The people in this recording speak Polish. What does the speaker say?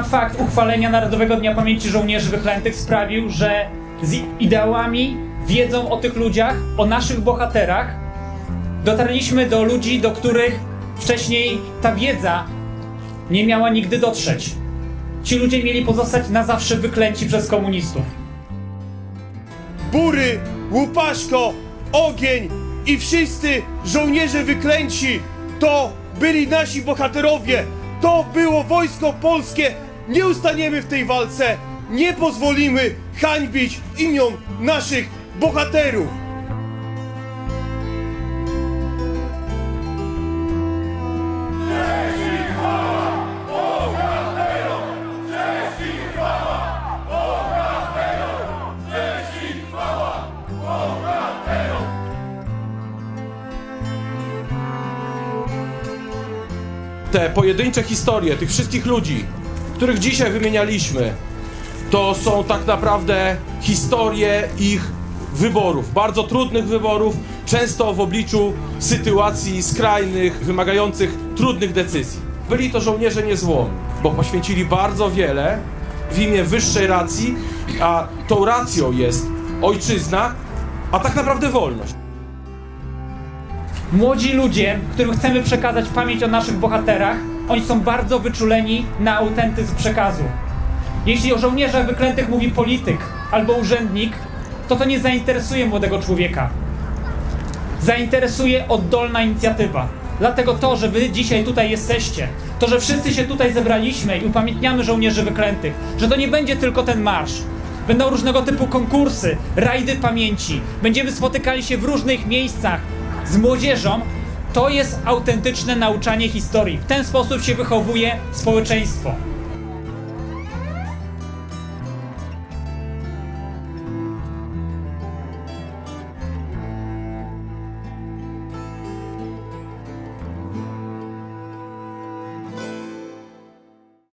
fakt uchwalenia Narodowego Dnia Pamięci Żołnierzy Wyklętych sprawił, że z ideałami, wiedzą o tych ludziach, o naszych bohaterach, dotarliśmy do ludzi, do których wcześniej ta wiedza nie miała nigdy dotrzeć. Ci ludzie mieli pozostać na zawsze wyklęci przez komunistów. Bury, Łupaszko, Ogień i wszyscy żołnierze wyklęci to byli nasi bohaterowie. To było wojsko polskie. Nie ustaniemy w tej walce. Nie pozwolimy hańbić imion naszych bohaterów. Te pojedyncze historie tych wszystkich ludzi, których dzisiaj wymienialiśmy, to są tak naprawdę historie ich wyborów, bardzo trudnych wyborów, często w obliczu sytuacji skrajnych, wymagających trudnych decyzji. Byli to żołnierze niezłomni, bo poświęcili bardzo wiele w imię wyższej racji, a tą racją jest ojczyzna, a tak naprawdę wolność. Młodzi ludzie, którym chcemy przekazać pamięć o naszych bohaterach, oni są bardzo wyczuleni na autentyzm przekazu. Jeśli o żołnierzach wyklętych mówi polityk albo urzędnik, to to nie zainteresuje młodego człowieka. Zainteresuje oddolna inicjatywa. Dlatego to, że wy dzisiaj tutaj jesteście, to, że wszyscy się tutaj zebraliśmy i upamiętniamy żołnierzy wyklętych, że to nie będzie tylko ten marsz. Będą różnego typu konkursy, rajdy pamięci. Będziemy spotykali się w różnych miejscach z młodzieżą. To jest autentyczne nauczanie historii. W ten sposób się wychowuje społeczeństwo.